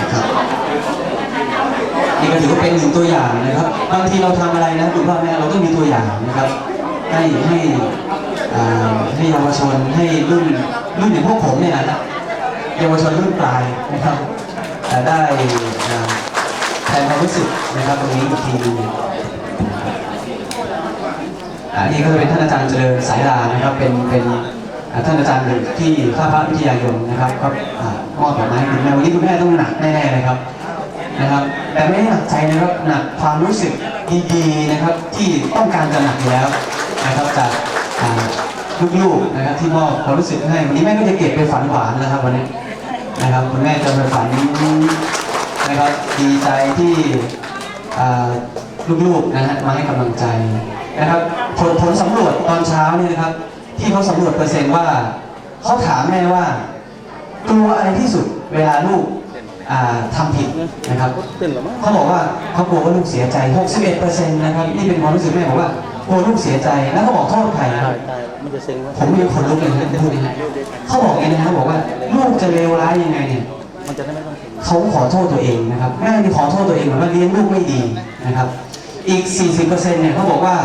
นะครับนี่ก็ถือว่าเป็นหนึ่งตัวอย่างนะครับบางทีเราทำอะไรนะคุณพ่อแม่เราต้องมีตัวอย่างนะครับ ให้ให้ให้เยาวชนให้รุ่นรุ่นอย่างพวกผมเนี่ยนะเยาวชนรุ่นปลายนะครับแต่ได้แทนความรู้สึกนะครับตรงนี้อีกทีนึงอ่านี่ก็จะเป็นท่านอาจารย์เจริญสายลานะครับเป็นเป็น ท่านอาจารย์หนึ่ที่ข้าพระวิทยายนนะครับก็มอบดอกไม้ให้คุณแม่วันนี้คุณแม่ต้องหนักแน่ๆนะครับนะครับ แต่ไม่หนักใจนะครับหนักความรู้สึกดีๆนะครับที่ต้องการจะหนักแล้วนะครับจากลูกๆนะครับที่มอบความรู้สึกให้วันนี้แม่ก็จะเก็บไปฝันหวานนะครับวันนี้นะครับคุณแม่จะไปฝันนะครับดีใจที่ลูกๆนะฮะมาให้กำลังใจนะครับผลผลสำรวจตอนเช้านี่นะครับ ที่เขาสำรวจเปอร์เซ็นต์ว่าเขาถามแม่ว่ากลัวอะไรที่สุดเวลาลูกอ่าทำผิดนะครับเขาบอกว่าเขากลัวว่าลูกเสียใจ 61%นะครับนี่เป็นความรู้สึกแม่บอกว่ากลัวลูกเสียใจแล้วเขาบอกโทษใครนะตายตายมันจะเซ็งว่าผมยังขนลุกเลยนะพูดเขาบอกเองนะครับบอกว่าลูกจะเลวร้ายยังไงเนี่ยเขาขอโทษตัวเองนะครับแม่ที่ขอโทษตัวเองเหมือนว่าเลี้ยงลูกไม่ดีนะครับ อีก 40%เนี่ยเขาบอกว่า